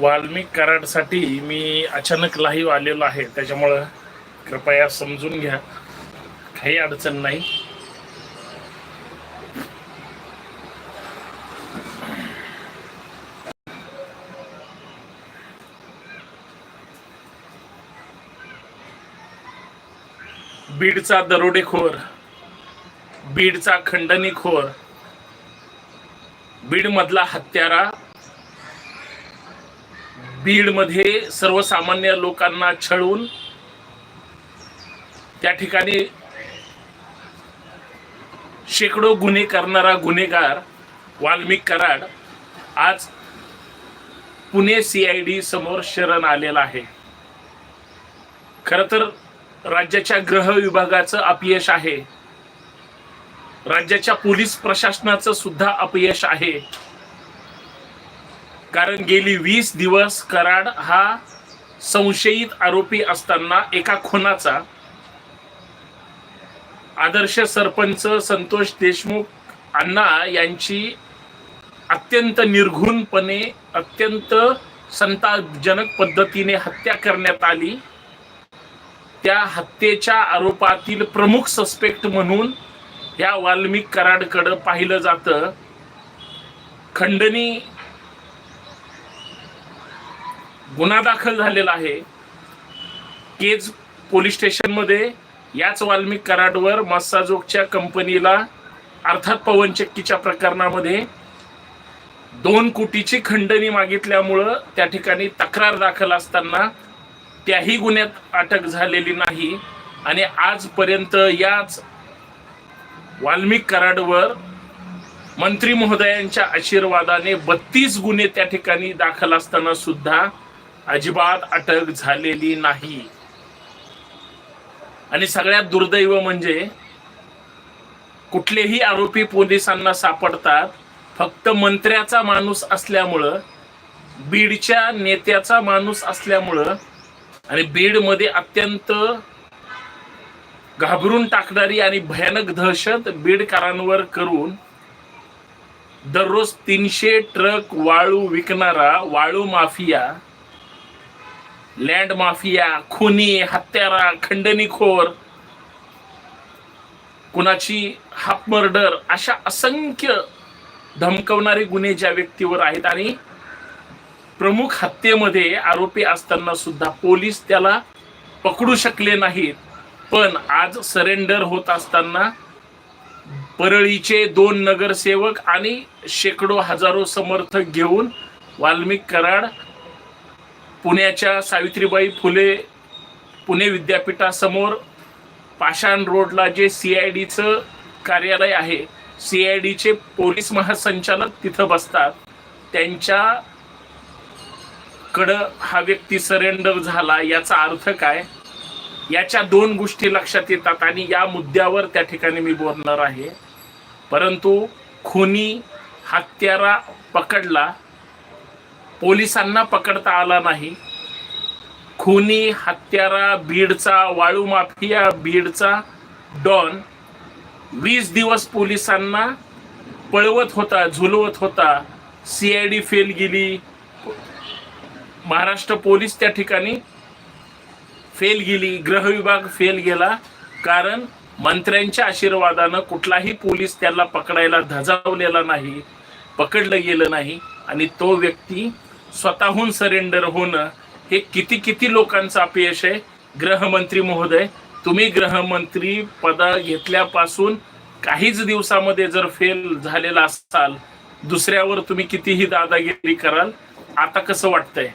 वाल्मिक कराडसाठी मी अचानक लाईव्ह आलेलो आहे. त्याच्यामुळं कृपया समजून घ्या. काही अडचण नाही. बीडचा दरोडेखोर बीडचा खंडणीखोर बीडमधला हत्यारा बीडमध्ये सर्वसामान्य लोकांना छळून त्या ठिकाणी शेकडो गुन्हे करणारा गुन्हेगार वाल्मिक कराड आज पुणे सी आय डी समोर शरण आलेला आहे. खर तर राज्याच्या गृह विभागाचं अपयश आहे. राज्याच्या पोलीस प्रशासनाचं सुद्धा अपयश आहे. कारण गेली वीस दिवस कराड हा संशयित आरोपी असताना एका खुनाचा आदर्श सरपंच संतोष देशमुख अण्णा यांची अत्यंत निर्घुणपणे अत्यंत संतापजनक पद्धतीने हत्या करण्यात आली. त्या हत्येच्या आरोपातील प्रमुख सस्पेक्ट म्हणून या वाल्मिक कराडकडं पाहिलं जातं. खंडणी गुन्हा दाखल झालेला आहे. केज पोलीस स्टेशनमध्ये याच वाल्मिक कराडवर मस्साजोगच्या कंपनीला अर्थात पवनचक्कीच्या प्रकरणामध्ये दोन कोटीची खंडणी मागितल्यामुळं त्या ठिकाणी तक्रार दाखल असताना त्याही गुन्ह्यात अटक झालेली नाही आणि आजपर्यंत याच वाल्मिक कराडवर मंत्री महोदयांच्या आशीर्वादाने बत्तीस गुन्हे त्या ठिकाणी दाखल असताना सुद्धा अजिबात अटक झालेली नाही. आणि सगळ्यात दुर्दैव म्हणजे कुठलेही आरोपी पोलिसांना सापडतात. फक्त मंत्र्याचा माणूस असल्यामुळं बीडच्या नेत्याचा माणूस असल्यामुळं आणि बीडमध्ये अत्यंत घाबरून टाकणारी आणि भयानक दहशत बीडकरांवर करून दररोज तीनशे ट्रक वाळू विकणारा वाळू माफिया लँड माफिया खुनी हत्यारा खंडणीखोर कुणाची हाफ मर्डर अशा असंख्य धमकवणारे गुन्हे ज्या व्यक्तीवर आहेत आणि प्रमुख हत्येमध्ये आरोपी असताना सुद्धा पोलीस त्याला पकडू शकले नाहीत. पण आज सरेंडर होत असताना परळीचे दोन नगरसेवक आणि शेकडो हजारो समर्थक घेऊन वाल्मिक कराड पुण्याच्या सावित्रीबाई फुले पुणे विद्यापीठासमोर पाषाण रोडला जे सी आय डीचं कार्यालय आहे सी आय डीचे पोलीस महासंचालक तिथं बसतात. त्यांच्या कडं हा व्यक्ती सरेंडर झाला याचा अर्थ काय? याच्या दोन गोष्टी लक्षात येतात आणि या मुद्द्यावर त्या ठिकाणी मी बोलणार आहे. परंतु खुनी हत्यारा पकडला पोलिसांना पकडता आला नाही. खुनी हत्यारा बीडचा वाळू माफिया बीडचा डॉन वीस दिवस पोलिसांना पळवत होता झुलवत होता. सी आय डी फेल गेली. महाराष्ट्र पोलीस त्या ठिकाणी फेल गेली. गृह विभाग फेल गेला. कारण मंत्र्यांच्या आशीर्वादानं कुठलाही पोलीस त्याला पकडायला धजावलेला नाही पकडलं गेलं नाही. आणि तो व्यक्ती स्वतःहून सरेंडर होणं हे किती किती लोकांचं अपयश आहे? गृहमंत्री महोदय तुम्ही गृहमंत्री पद घेतल्यापासून काहीच दिवसामध्ये जर फेल झालेला असाल दुसऱ्यावर तुम्ही कितीही दादागिरी कराल आता कसं वाटतंय?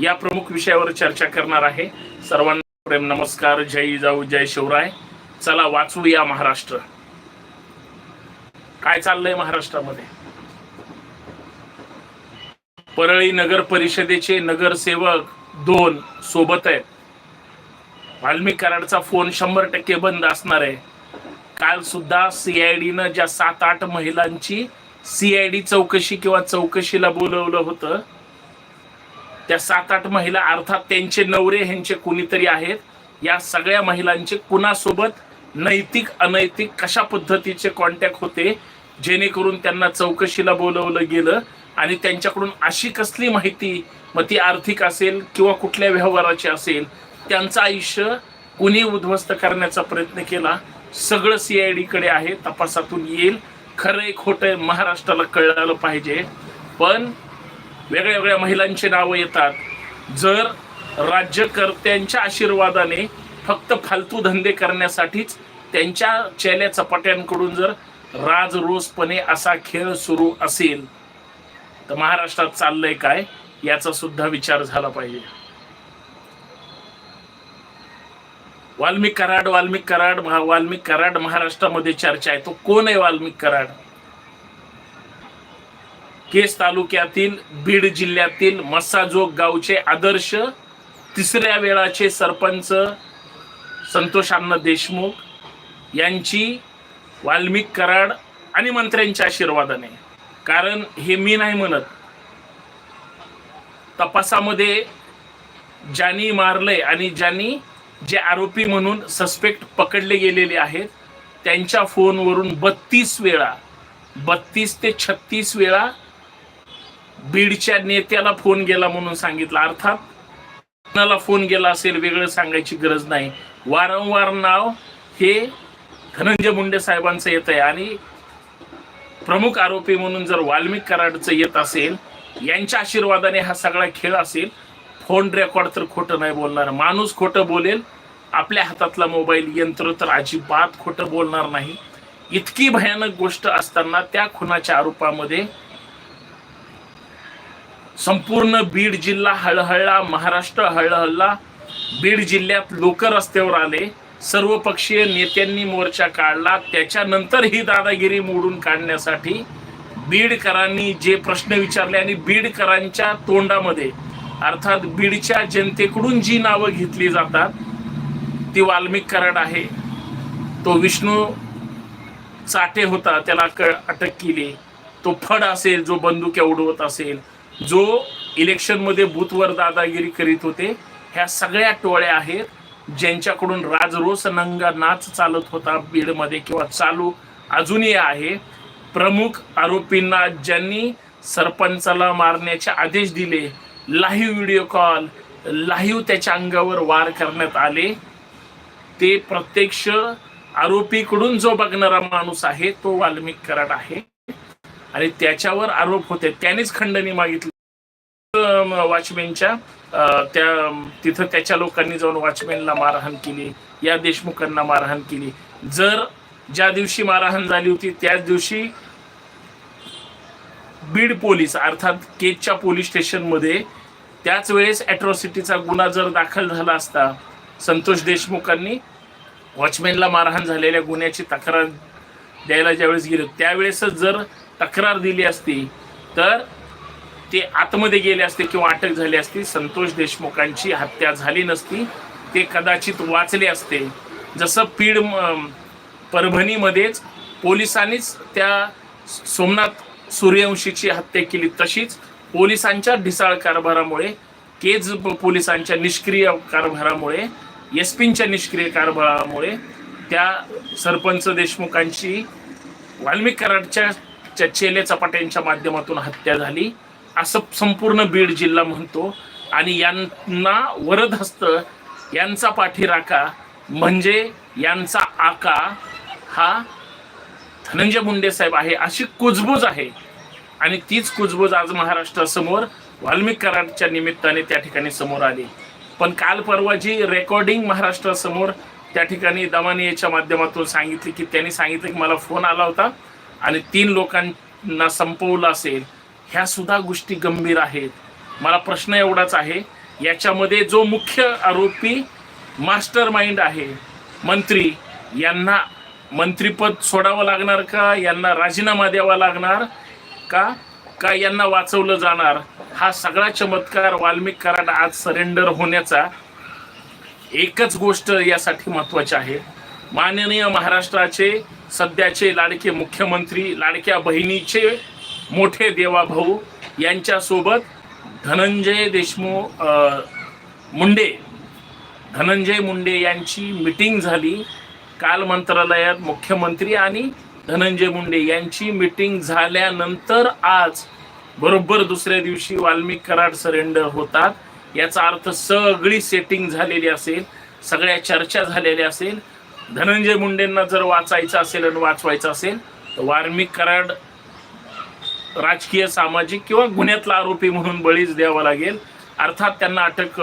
या प्रमुख विषयावर चर्चा करणार आहे. सर्वांना प्रेम नमस्कार जय जाऊ जय शिवराय. चला वाचूया महाराष्ट्र. काय चाललंय महाराष्ट्रामध्ये? परळी नगर परिषदेचे नगरसेवक दोन सोबत आहेत. वाल्मिक कराडचा फोन शंभर टक्के बंद असणार आहे. काल सुद्धा सीआयडीनं ज्या सात आठ महिलांची सीआयडी चौकशी किंवा चौकशीला बोलवलं होतं त्या सात आठ महिला अर्थात त्यांचे नवरे ह्यांचे कुणीतरी आहेत या सगळ्या महिलांचे कुणासोबत नैतिक अनैतिक कशा पद्धतीचे कॉन्टॅक्ट होते जेणेकरून त्यांना चौकशीला बोलवलं गेलं आणि त्यांच्याकडून अशी कसली माहिती मग ती आर्थिक असेल किंवा कुठल्या व्यवहाराची असेल त्यांचं आयुष्य कुणी उद्ध्वस्त करण्याचा प्रयत्न केला सगळं सी आय डीकडे आहे तपासातून येईल. खरंय खोटं महाराष्ट्राला कळलं पाहिजे. पण वेगळ्या वेगळ्या महिलांची नावं येतात. जर राज्यकर्त्यांच्या आशीर्वादाने फक्त फालतू धंदे करण्यासाठीच त्यांच्या चेल्या चपाट्यांकडून जर राजरोसपणे असा खेळ सुरू असेल तर महाराष्ट्रात चाललंय काय याचा सुद्धा विचार झाला पाहिजे. वाल्मिक कराड वाल्मिक कराड वाल्मिक कराड महाराष्ट्रामध्ये चर्चा आहे. तो कोण आहे वाल्मिक कराड? केस तालुक्यातील बीड जिल्ह्यातील मस्साजोग गावचे आदर्श तिसऱ्या वेळाचे सरपंच संतोषान्न देशमुख यांची वाल्मिक कराड आणि मंत्र्यांच्या आशीर्वादाने. कारण हे मी नाही म्हणत. तपासामध्ये ज्यांनी मारलंय आणि ज्यांनी जे आरोपी म्हणून सस्पेक्ट पकडले गेलेले आहेत त्यांच्या फोनवरून बत्तीस वेळा बत्तीस ते छत्तीस वेळा बीडच्या नेत्याला फोन गेला म्हणून सांगितलं. अर्थात कोणाला फोन गेला असेल वेगळं सांगायची गरज नाही. वारंवार नाव हे धनंजय मुंडे साहेबांचं येत आहे आणि प्रमुख आरोपी म्हणून जर वाल्मिक कराडचं येत असेल यांच्या आशीर्वादाने हा सगळा खेळ असेल फोन रेकॉर्ड तर खोटं नाही बोलणार. माणूस खोटं बोलेल आपल्या हातातला मोबाईल यंत्र तर अजिबात खोटं बोलणार नाही. इतकी भयानक गोष्ट असताना त्या खुनाच्या आरोपामध्ये संपूर्ण बीड जिल्हा हळहळला महाराष्ट्र हळहळला बीड जिल्ह्यात लोक रस्त्यावर आले. सर्वपक्षीय नेत्यांनी मोर्चा काढला. त्याच्यानंतर ही दादागिरी मोडून काढण्यासाठी बीडकरांनी जे प्रश्न विचारले आणि बीडकरांच्या तोंडामध्ये अर्थात बीडच्या जनतेकडून जी नावं घेतली जातात ती वाल्मिक कराड आहे. तो विष्णू चाटे होता त्याला क अटक केली. तो फड असेल जो बंदुक्या उडवत असेल जो इलेक्शनमध्ये बूथवर दादागिरी करीत होते ह्या सगळ्या टोळ्या आहेत. ज्यांच्याकडून राजरोस नंगा नाच चालत होता बीडमध्ये किंवा चालू अजूनही आहे. प्रमुख आरोपींना ज्यांनी सरपंचाला मारण्याचे आदेश दिले लाईव्ह व्हिडिओ कॉल लाईव्ह त्याच्या अंगावर वार करण्यात आले. ते प्रत्यक्ष आरोपीकडून जो बघणारा माणूस आहे तो वाल्मिक कराड आहे. आणि त्याच्यावर आरोप होते. त्यानेच खंडणी मागितली. वॉचमॅनच्या त्या तिथं त्याच्या लोकांनी जाऊन वॉचमॅनला मारहाण केली या देशमुखांना मारहाण केली. जर ज्या दिवशी मारहाण झाली होती त्याच दिवशी बीड पोलीस अर्थात केजच्या पोलीस स्टेशनमध्ये त्याच वेळेस ॲट्रॉसिटीचा गुन्हा जर दाखल झाला असता संतोष देशमुखांनी वॉचमॅनला मारहाण झालेल्या गुन्ह्याची तक्रार द्यायला ज्यावेळेस गेले त्यावेळेसच जर तक्रार दिली असती तर ते आतमध्ये गेले असते किंवा अटक झाली असती संतोष देशमुखांची हत्या झाली नसती ते कदाचित वाचले असते. जसं पीड म- परभणीमध्येच पोलिसांनीच त्या सोमनाथ सूर्यवंशीची हत्या केली तशीच पोलिसांच्या ढिसाळ कारभारामुळे केज पोलिसांच्या निष्क्रिय कारभारामुळे एस पींच्या निष्क्रिय कारभारामुळे त्या सरपंच देशमुखांची वाल्मिक कराडच्या चेले चपाट्यांच्या माध्यमातून हत्या झाली. असं संपूर्ण बीड जिल्हा म्हणतो. आणि यांना वरदहस्त यांचा पाठीराखा म्हणजे यांचा आका हा धनंजय मुंडे साहेब आहे अशी कुजबूज आहे. आणि तीच कुजबूज आज महाराष्ट्रासमोर वाल्मिक कराडच्या निमित्ताने त्या ठिकाणी समोर आली. पण काल परवा जी रेकॉर्डिंग महाराष्ट्रासमोर त्या ठिकाणी दमानियाच्या माध्यमातून सांगितली की त्यांनी सांगितलं की मला फोन आला होता. आणि तीन लोकांना संपवलं असेल. ह्या सुद्धा गोष्टी गंभीर आहेत. मला प्रश्न एवढाच आहे याच्यामध्ये जो मुख्य आरोपी मास्टर माइंड आहे मंत्री यांना मंत्रीपद सोडावं लागणार का? यांना राजीनामा द्यावा लागणार का? का यांना वाचवलं जाणार? हा सगळा चमत्कार वाल्मिक कराड आज सरेंडर होण्याचा एकच गोष्ट यासाठी महत्वाची आहे. माननीय महाराष्ट्राचे सध्याचे लाडके मुख्यमंत्री लाडक्या बहिणीचे मोठे देवाभाऊ यांच्यासोबत धनंजय देशमुख मुंडे धनंजय मुंडे यांची मिटिंग झाली. काल मंत्रालयात मुख्यमंत्री आणि धनंजय मुंडे यांची मिटिंग झाल्यानंतर आज बरोबर दुसऱ्या दिवशी वाल्मिक कराड सरेंडर होतात. याचा अर्थ सगळी सेटिंग झालेली असेल सगळ्या चर्चा झालेल्या असेल. धनंजय मुंडेंना जर वाचायचं असेल आणि वाचवायचं असेल तर वाल्मिक कराड राजकीय सामाजिक किंवा गुन्ह्यातला आरोपी म्हणून बळीच द्यावा लागेल. अर्थात त्यांना अटक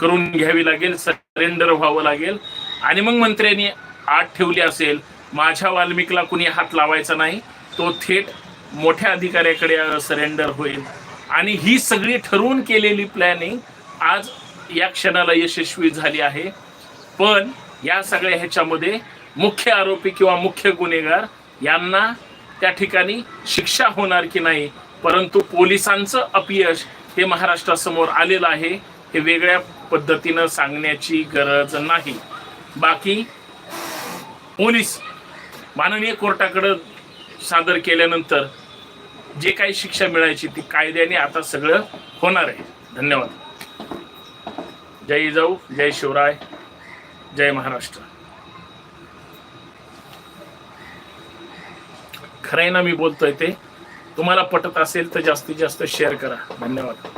करून घ्यावी लागेल सरेंडर व्हावं लागेल. आणि मग मंत्र्यांनी आत ठेवली असेल माझ्या वाल्मिकला कुणी हात लावायचा नाही. तो थेट मोठ्या अधिकाऱ्याकडे सरेंडर होईल. आणि ही सगळी ठरवून केलेली प्लॅनिंग आज या क्षणाला यशस्वी झाली आहे. पण या सगळ्या ह्याच्यामध्ये मुख्य आरोपी किंवा मुख्य गुन्हेगार यांना त्या ठिकाणी शिक्षा होणार की नाही परंतु पोलिसांचं अपयश हे महाराष्ट्रासमोर आलेलं आहे हे वेगळ्या पद्धतीनं सांगण्याची गरज नाही. बाकी पोलीस माननीय कोर्टाकडं सादर केल्यानंतर जे काही शिक्षा मिळायची ती कायद्याने आता सगळं होणार आहे. धन्यवाद. जय जाऊ जय शिवराय जय महाराष्ट्र. खरं आहे ना मी बोलतोय ते. तुम्हाला पटत असेल तर जास्तीत जास्त शेअर करा. धन्यवाद.